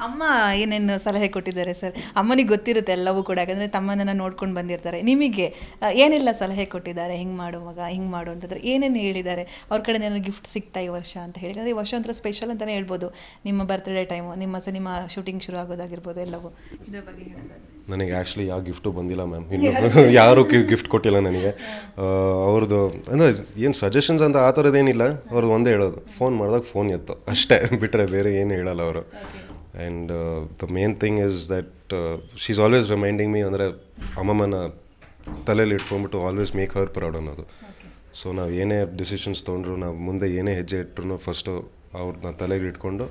ಅಮ್ಮ ಏನೇನು ಸಲಹೆ ಕೊಟ್ಟಿದ್ದಾರೆ ಸರ್? ಅಮ್ಮನಿಗೆ ಗೊತ್ತಿರುತ್ತೆ ಎಲ್ಲವೂ ಕೂಡ ಯಾಕಂದರೆ ತಮ್ಮನನ್ನು ನೋಡ್ಕೊಂಡು ಬಂದಿರ್ತಾರೆ. ನಿಮಗೆ ಆ, ಏನೆಲ್ಲ ಸಲಹೆ ಕೊಟ್ಟಿದ್ದಾರೆ? ಹಿಂಗೆ ಮಾಡು ಮಗ ಹಿಂಗೆ ಮಾಡು ಅಂತಂದ್ರೆ ಏನೇನು ಹೇಳಿದ್ದಾರೆ? ಅವ್ರ ಕಡೆ ನನಗೆ ಗಿಫ್ಟ್ ಸಿಗ್ತಾ ಈ ವರ್ಷ ಅಂತ ಹೇಳಿ ಅಂದರೆ ಈ ವರ್ಷ ಒಂಥರ ಸ್ಪೆಷಲ್ ಅಂತಲೇ ಹೇಳ್ಬೋದು. ನಿಮ್ಮ ಬರ್ತ್ಡೇ ಟೈಮು ನಿಮ್ಮ ಸಿನಿಮಾ ಶೂಟಿಂಗ್ ಶುರು ಆಗೋದಾಗಿರ್ಬೋದು ಎಲ್ಲವೂ. ಇದ್ರ ಬಗ್ಗೆ ಹೇಳೋದಾದ್ರೆ. ನನಗೆ ಆ್ಯಕ್ಚುಲಿ ಯಾವ ಗಿಫ್ಟು ಬಂದಿಲ್ಲ ಮ್ಯಾಮ್ ಇನ್ನು ಯಾರೂ ಗಿಫ್ಟ್ ಕೊಟ್ಟಿಲ್ಲ ನನಗೆ. ಆ, ಅವ್ರದ್ದು ಅಂದರೆ ಏನು ಸಜೆಷನ್ಸ್ ಅಂತ ಆ ಥರದ್ದೇನಿಲ್ಲ ಅವ್ರದ್ದು ಒಂದೇ ಹೇಳೋದು. ಫೋನ್ ಮಾಡಿದಾಗ ಫೋನ್ ಎತ್ತು. ಅಷ್ಟೇ. ಬಿಟ್ಟರೆ ಬೇರೆ ಏನು ಹೇಳಲ್ಲ ಅವರು. And the main thing is that she is always reminding me ಅಂದರೆ ಅಮ್ಮಮ್ಮನ ತಲೆಯಲ್ಲಿ ಇಟ್ಕೊಂಡ್ಬಿಟ್ಟು ಆಲ್ವೇಸ್ ಮೇಕ್ ಅವರ್ ಪ್ರೌಡ್ ಅನ್ನೋದು. ಸೊ ನಾವು ಏನೇ ಡಿಸಿಷನ್ಸ್ ತೊಗೊಂಡ್ರು ನಾವು ಮುಂದೆ ಏನೇ ಹೆಜ್ಜೆ ಇಟ್ಟರು ಫಸ್ಟು ಅವ್ರನ್ನ ತಲೆಗೆ ಇಟ್ಕೊಂಡು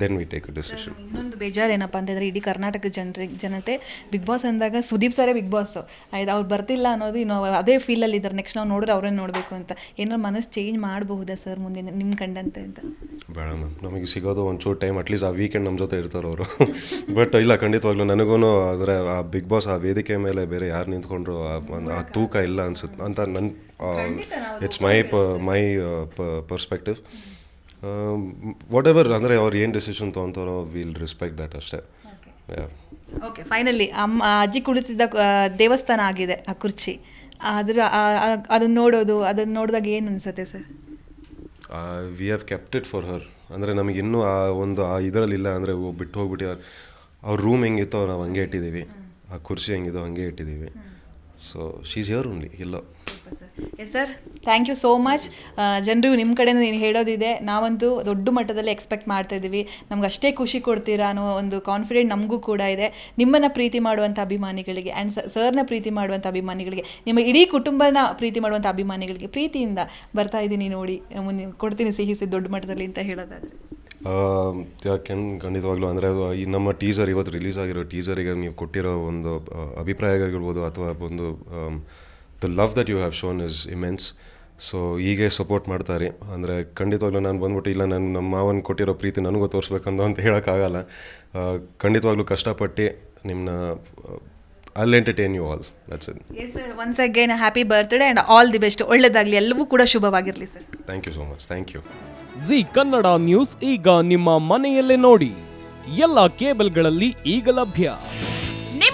ದೆನ್ ವಿ ಟೇಕ್ ಡಿಸಿಷನ್ ಇನ್ನೊಂದು ಬೇಜಾರು ಏನಪ್ಪ ಅಂತಂದರೆ ಇಡೀ ಕರ್ನಾಟಕ ಜನರಿಗೆ ಜನತೆ ಬಿಗ್ ಬಾಸ್ ಅಂದಾಗ ಸುದೀಪ್ ಸರೇ ಬಿಗ್ ಬಾಸ್ ಆಯ್ತು ಅವ್ರು ಬರ್ತಿಲ್ಲ ಅನ್ನೋದು ಇನ್ನು ಅದೇ ಫೀಲಲ್ಲಿ ಇದ್ದಾರೆ ನೆಕ್ಸ್ಟ್ ನಾವು ನೋಡಿದ್ರೆ ಅವ್ರನ್ನ ನೋಡಬೇಕು ಅಂತ. ಏನಾದ್ರು ಮನಸ್ಸು ಚೇಂಜ್ ಮಾಡಬಹುದಾ ಸರ್ ಮುಂದಿನ ನಿಮ್ಮ ಕಂಡಂತೆ ಅಂತ? ಬೇಡ ಮ್ಯಾಮ್. ನಮಗೆ ಸಿಗೋದು ಒಂಚೂರು ಟೈಮ್ ಅಟ್ಲೀಸ್ಟ್ ಆ ವೀಕೆಂಡ್ ನಮ್ಮ ಜೊತೆ ಇರ್ತಾರೆ ಅವರು. ಬಟ್ ಇಲ್ಲ ಖಂಡಿತವಾಗ್ಲೂ ನನಗೂ ಅಂದರೆ ಆ ಬಿಗ್ ಬಾಸ್ ಆ ವೇದಿಕೆ ಮೇಲೆ ಬೇರೆ ಯಾರು ನಿಂತ್ಕೊಂಡ್ರು ಆ ತೂಕ ಇಲ್ಲ ಅನ್ಸುತ್ತೆ ಅಂತ ನನ್ನ ಇಟ್ಸ್ ಮೈ ಪ ಮೈ ಪರ್ಸ್ಪೆಕ್ಟಿವ್ ವಾಟ್ ಎವರ್ ಅಂದರೆ ಅವ್ರು ಏನು ಡಿಸಿಷನ್ ತೊಗೊತಾರೋ ವಿಲ್ ರೆಸ್ಪೆಕ್ಟ್ ದಟ್ ಅಷ್ಟೇ. ಓಕೆ ಫೈನಲಿ ಅಮ್ಮ ಅಜ್ಜಿ ಕುಳಿತಿದ್ದ ದೇವಸ್ಥಾನ ಆಗಿದೆ ಆ ಕುರ್ಚಿ. ಅದರ ಅದನ್ನ ನೋಡೋದು ಅದನ್ನ ನೋಡಿದಾಗ ಏನು ಅನಿಸುತ್ತೆ sir? We have kept it for her ಅಂದರೆ ನಮಗೆ ಇನ್ನೂ ಆ ಒಂದು ಆ ಇದರಲ್ಲಿ ಇಲ್ಲ ಅಂದರೆ ಬಿಟ್ಟು ಹೋಗ್ಬಿಟ್ಟಿದ್ದಾರೆ ಅವ್ರ ರೂಮ್ ಹೆಂಗಿತ್ತೋ ನಾವು ಹಂಗೆ ಇಟ್ಟಿದ್ದೀವಿ. ಆ ಕುರ್ಚಿ ಹೆಂಗಿದೋ ಹಂಗೆ ಇಟ್ಟಿದ್ದೀವಿ. ಸೊ ಶೀಸ್ ಹಿಯರ್ ಓನ್ಲಿ ಇಲ್ಲ yes sir thank you so much ಜನರು ನಿಮ್ಮ ಕಡೆಯಿಂದ ನೀನು ಹೇಳೋದಿದೆ. ನಾವಂತೂ ದೊಡ್ಡ ಮಟ್ಟದಲ್ಲಿ ಎಕ್ಸ್ಪೆಕ್ಟ್ ಮಾಡ್ತಾ ಇದ್ದೀವಿ. ನಮ್ಗೆ ಅಷ್ಟೇ ಖುಷಿ ಕೊಡ್ತೀರಾ ಅನ್ನೋ ಒಂದು ಕಾನ್ಫಿಡೆಂಟ್ ನಮಗೂ ಕೂಡ ಇದೆ. ನಿಮ್ಮನ್ನು ಪ್ರೀತಿ ಮಾಡುವಂಥ ಅಭಿಮಾನಿಗಳಿಗೆ ಆ್ಯಂಡ್ ಸರ್ನ ಪ್ರೀತಿ ಮಾಡುವಂಥ ಅಭಿಮಾನಿಗಳಿಗೆ, ನಿಮ್ಮ ಇಡೀ ಕುಟುಂಬನ ಪ್ರೀತಿ ಮಾಡುವಂಥ ಅಭಿಮಾನಿಗಳಿಗೆ ಪ್ರೀತಿಯಿಂದ ಬರ್ತಾ ಇದ್ದೀನಿ ನೋಡಿ. ಮುಂದೆ ಕೊಡ್ತೀನಿ ಸಿಹಿಸಿ ದೊಡ್ಡ ಮಟ್ಟದಲ್ಲಿ ಅಂತ ಹೇಳೋದಾದರೆ. ಯಾಕೆ ಖಂಡಿತವಾಗ್ಲೂ ಅಂದರೆ ಈ ನಮ್ಮ ಟೀಸರ್ ಇವತ್ತು ರಿಲೀಸ್ ಆಗಿರೋ ಟೀಸರಿಗೆ ನೀವು ಕೊಟ್ಟಿರೋ ಒಂದು ಅಭಿಪ್ರಾಯಗಳಿರ್ಬೋದು ಅಥವಾ ಒಂದು the love that you have shown is immense so ಹೀಗೆ ಸಪೋರ್ಟ್ ಮಾಡ್ತಾರೆ. ಅಂದರೆ ಖಂಡಿತವಾಗ್ಲೂ ನಾನು ಬಂದ್ಬಿಟ್ಟು ಇಲ್ಲ ನಾನು ನಮ್ಮ ಮಾವನ ಕೊಟ್ಟಿರೋ ಪ್ರೀತಿ ನನಗೂ ತೋರಿಸ್ಬೇಕಂದು ಅಂತ ಹೇಳೋಕ್ಕಾಗಲ್ಲ. ಖಂಡಿತವಾಗ್ಲೂ ಕಷ್ಟಪಟ್ಟು ನಿಮ್ಮನ್ನ ಅಲ್ಲಿ entertain you all that's it yes sir once again happy birthday and all the best ಒಳ್ಳೆಯದಾಗಲಿ ಎಲ್ಲವೂ ಕೂಡ ಶುಭವಾಗಿರಲಿ sir thank you so much thank you Zee Kannada news ಈಗ ನಿಮ್ಮ ಮನೆಯಲ್ಲೇ ನೋಡಿ. ಎಲ್ಲ ಕೇಬಲ್ಗಳಲ್ಲಿ ಈಗ ಲಭ್ಯ.